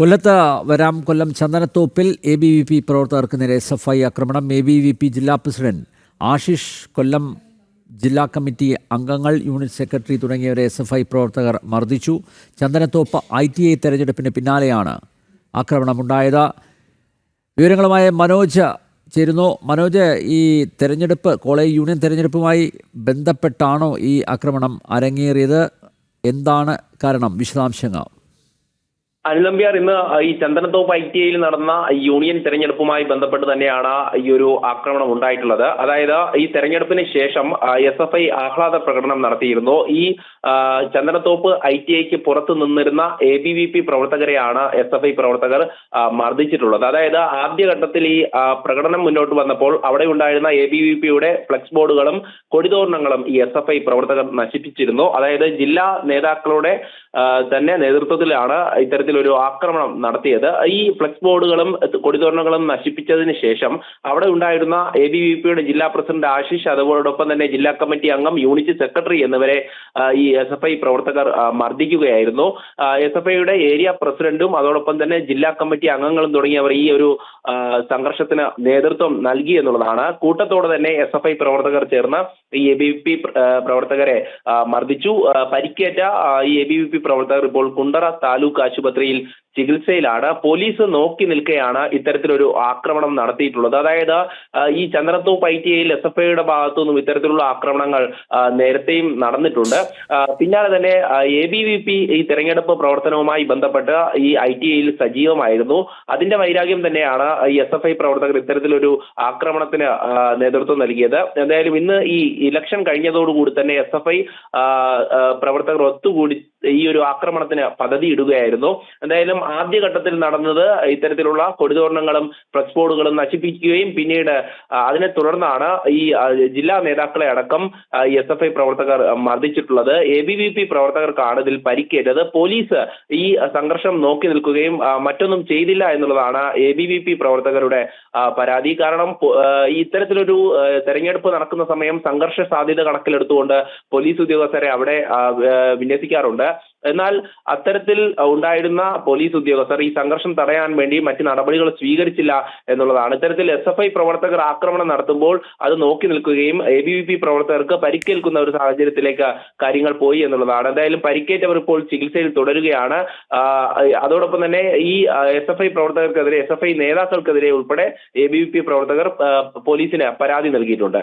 കൊല്ലത്ത് വരാം കൊല്ലം ചന്ദനത്തോപ്പിൽ എ ബി വി പി പ്രവർത്തകർക്ക് നേരെ എസ് എഫ് ഐ ആക്രമണം. എ ബി വി പി ജില്ലാ പ്രസിഡന്റ് ആശിഷ് കൊല്ലം ജില്ലാ കമ്മിറ്റി അംഗങ്ങൾ യൂണിറ്റ് സെക്രട്ടറി തുടങ്ങിയവരെ എസ് എഫ് ഐ പ്രവർത്തകർ മർദ്ദിച്ചു. ചന്ദനത്തോപ്പ് ഐ ടി ഐ തെരഞ്ഞെടുപ്പിന് പിന്നാലെയാണ് ആക്രമണമുണ്ടായത്. വിവരങ്ങളുമായി മനോജ് ചേരുന്നു. മനോജ് ഈ തെരഞ്ഞെടുപ്പ് കോളേജ് യൂണിയൻ തെരഞ്ഞെടുപ്പുമായി ബന്ധപ്പെട്ടാണോ ഈ ആക്രമണം അരങ്ങേറിയത്? എന്താണ് കാരണം? വിശദാംശങ്ങൾ. അനിലമ്പ്യാർ ഇന്ന് ഈ ചന്ദനത്തോപ്പ് ഐ ടി ഐയിൽ നടന്ന യൂണിയൻ തെരഞ്ഞെടുപ്പുമായി ബന്ധപ്പെട്ട് തന്നെയാണ് ഈ ഒരു ആക്രമണം ഉണ്ടായിട്ടുള്ളത്. അതായത് ഈ തെരഞ്ഞെടുപ്പിന് ശേഷം എസ് എഫ് ഐ ആഹ്ലാദ പ്രകടനം നടത്തിയിരുന്നു. ഈ ചന്ദനത്തോപ്പ് ഐ ടി ഐക്ക് പുറത്തു നിന്നിരുന്ന എ ബി വി പി പ്രവർത്തകരെയാണ് എസ് എഫ് ഐ പ്രവർത്തകർ മർദ്ദിച്ചിട്ടുള്ളത്. അതായത് ആദ്യഘട്ടത്തിൽ ഈ പ്രകടനം മുന്നോട്ട് വന്നപ്പോൾ അവിടെ ഉണ്ടായിരുന്ന എ ബി വി പിയുടെ ഫ്ലെക്സ് ബോർഡുകളും കൊടിതോരണങ്ങളും ഈ എസ് എഫ് ഐ പ്രവർത്തകർ നശിപ്പിച്ചിരുന്നു. അതായത് ജില്ലാ നേതാക്കളുടെ തന്നെ നേതൃത്വത്തിലാണ് ഇത്തരത്തിലൊരു ആക്രമണം നടത്തിയത്. ഈ ഫ്ലെക്സ് ബോർഡുകളും കൊടിതോരണങ്ങളും നശിപ്പിച്ചതിന് ശേഷം അവിടെ ഉണ്ടായിരുന്ന എ ബി വി പിയുടെ ജില്ലാ പ്രസിഡന്റ് ആശിഷ് അതോടൊപ്പം തന്നെ ജില്ലാ കമ്മിറ്റി അംഗം യൂണിറ്റ് സെക്രട്ടറി എന്നിവരെ ഈ എസ് എഫ് ഐ പ്രവർത്തകർ മർദ്ദിക്കുകയായിരുന്നു. എസ് എഫ് ഐയുടെ ഏരിയ പ്രസിഡന്റും അതോടൊപ്പം തന്നെ ജില്ലാ കമ്മിറ്റി അംഗങ്ങളും തുടങ്ങിയവർ ഈ ഒരു സംഘർഷത്തിന് നേതൃത്വം നൽകി എന്നുള്ളതാണ്. കൂട്ടത്തോടെ തന്നെ എസ് എഫ് ഐ പ്രവർത്തകർ ചേർന്ന് ഈ എ ബി വി പി പ്രവർത്തകരെ മർദ്ദിച്ചു. പരിക്കേറ്റ ഈ എ ബി വി പി പ്രവർത്തകർ ഇപ്പോൾ കുണ്ടറ താലൂക്ക് ആശുപത്രിയിൽ ചികിത്സയിലാണ്. പോലീസ് നോക്കി നിൽക്കെയാണ് ഇത്തരത്തിലൊരു ആക്രമണം നടത്തിയിട്ടുള്ളത്. അതായത് ഈ ചന്ദ്രത്തോപ്പ് ഐ ടി ഐയിൽ എസ് എഫ് ഐയുടെ ഭാഗത്തു നിന്നും ഇത്തരത്തിലുള്ള ആക്രമണങ്ങൾ നേരത്തെയും നടന്നിട്ടുണ്ട്. പിന്നാലെ തന്നെ എ ബി വി പി ഈ തെരഞ്ഞെടുപ്പ് പ്രവർത്തനവുമായി ബന്ധപ്പെട്ട് ഈ ഐ ടി ഐയിൽ സജീവമായിരുന്നു. അതിന്റെ വൈരാഗ്യം തന്നെയാണ് ഈ എസ് എഫ് ഐ പ്രവർത്തകർ ഇത്തരത്തിലൊരു ആക്രമണത്തിന് നേതൃത്വം നൽകിയത്. എന്തായാലും ഇന്ന് ഈ ഇലക്ഷൻ കഴിഞ്ഞതോടുകൂടി തന്നെ എസ് എഫ് ഐ പ്രവർത്തകർ ഒത്തുകൂടി ഈ ഒരു ആക്രമണത്തിന് പദ്ധതി ഇടുകയായിരുന്നു. എന്തായാലും ആദ്യഘട്ടത്തിൽ നടന്നത് ഇത്തരത്തിലുള്ള കൊടിതോരണങ്ങളും പ്രസ് ബോർഡുകളും നശിപ്പിക്കുകയും പിന്നീട് അതിനെ തുടർന്നാണ് ഈ ജില്ലാ നേതാക്കളെ അടക്കം എസ് എഫ് ഐ പ്രവർത്തകർ മർദ്ദിച്ചിട്ടുള്ളത്. എ ബി വി പി പ്രവർത്തകർക്കാണ് ഇതിൽ പരിക്കേറ്റത്. പോലീസ് ഈ സംഘർഷം നോക്കി നിൽക്കുകയും മറ്റൊന്നും ചെയ്തില്ല എന്നുള്ളതാണ് എ ബി വി പി പ്രവർത്തകരുടെ പരാതി. കാരണം ഇത്തരത്തിലൊരു തെരഞ്ഞെടുപ്പ് നടക്കുന്ന സമയം സംഘർഷ സാധ്യത കണക്കിലെടുത്തുകൊണ്ട് പോലീസ് ഉദ്യോഗസ്ഥരെ അവിടെ വിന്യസിക്കാറുണ്ട്. എന്നാൽ അത്തരത്തിൽ ഉണ്ടായിരുന്ന പോലീസ് ഉദ്യോഗസ്ഥർ ഈ സംഘർഷം തടയാൻ വേണ്ടി മറ്റ് നടപടികൾ സ്വീകരിച്ചില്ല എന്നുള്ളതാണ്. ഇത്തരത്തിൽ എസ് എഫ് ഐ പ്രവർത്തകർ ആക്രമണം നടത്തുമ്പോൾ അത് നോക്കി നിൽക്കുകയും എ ബി വി പി പ്രവർത്തകർക്ക് പരിക്കേൽക്കുന്ന ഒരു സാഹചര്യത്തിലേക്ക് കാര്യങ്ങൾ പോയി എന്നുള്ളതാണ്. എന്തായാലും പരിക്കേറ്റവർ ഇപ്പോൾ ചികിത്സയിൽ തുടരുകയാണ്. അതോടൊപ്പം തന്നെ ഈ എസ് എഫ് ഐ പ്രവർത്തകർക്കെതിരെ എസ് എഫ് ഐ നേതാക്കൾക്കെതിരെ ഉൾപ്പെടെ എ ബി വി പി പ്രവർത്തകർ പോലീസിന് പരാതി നൽകിയിട്ടുണ്ട്.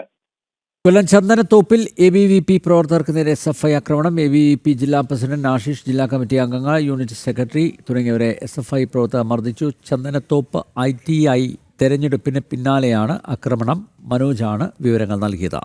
കൊല്ലം ചന്ദനത്തോപ്പിൽ എ ബി വി പി പ്രവർത്തകർക്ക് നേരെ എസ് എഫ് ഐ ആക്രമണം. എ ബി വി പി ജില്ലാ പ്രസിഡന്റ് ആശിഷ് ജില്ലാ കമ്മിറ്റി അംഗങ്ങൾ യൂണിറ്റ് സെക്രട്ടറി തുടങ്ങിയവരെ എസ് എഫ് ഐ പ്രവർത്തകർ മർദ്ദിച്ചു. ചന്ദനത്തോപ്പ് ഐ ടി ഐ തെരഞ്ഞെടുപ്പിന് പിന്നാലെയാണ് ആക്രമണം. മനോജാണ് വിവരങ്ങൾ നൽകിയത്.